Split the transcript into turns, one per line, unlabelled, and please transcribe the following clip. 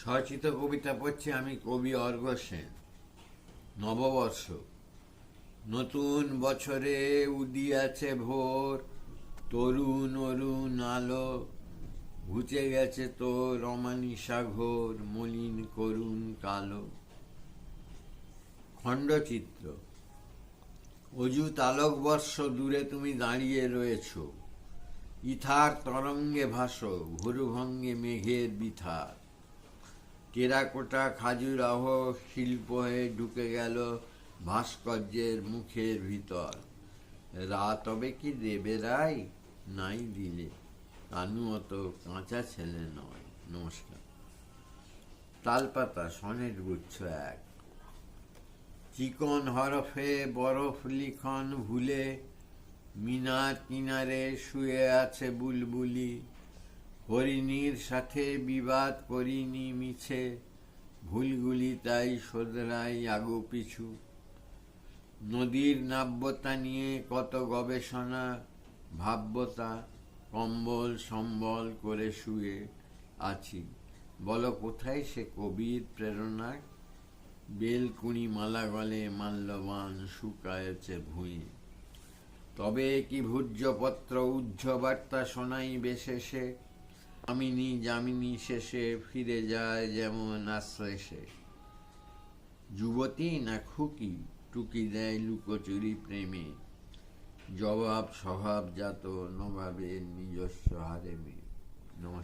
স্বরচিত কবিতা পড়ছি আমি কবি অর্ঘ সেন নববর্ষ। নতুন বছরে উদিয়াছে ভোর। তরুণ অরুণ আলো ঘুচে গেছে তোর অমানিসা সাগর, মলিন করুণ কালো। খণ্ডচিত্র। অযুত আলোকবর্ষ দূরে তুমি দাঁড়িয়ে রয়েছ। ইথার তরঙ্গে ভাসো, ভুরুভঙ্গে মেঘের বিথার। টেরাকোটা খাজুরাহ শিল্প হয়ে ঢুকে গেল ভাস্কর্যের মুখের ভিতর। রাত তবে কি দেবে রাই নাই দিলে। কানু অত কাঁচা ছেলে নয়। নমস্কার। তালপাতা সনেট গুচ্ছ এক। চিকন হরফে বরফ লিখন ভুলে, মিনার কিনারে শুয়ে আছে বুলবুলি। হরিণীর সাথে বিবাদ করিনি মিছে, ভুলগুলি তাই শোধরাই আগু পিছু। নদীর নাব্যতা নিয়ে কত গবেষণা, ভাব্যতা, কম্বল সম্বল করে শুয়ে আছি। বলো কোথায় সে কবির প্রেরণা? বেলকুনি মালা গলে মাল্যবান শুকায়েছে ভুঁই। তবে কি ভূর্যপত্র উজ্জ্ব বার্তা শোনাই বেশেষে আমিনি যামিনী শেষে ফিরে যায় যেমন আশ্লেষে। যুবতী না খুকি, টুকি দেয় লুকোচুরি প্রেমে। জবাব স্বভাবজাত নবাবের নিজস্ব হারে নমস্কার।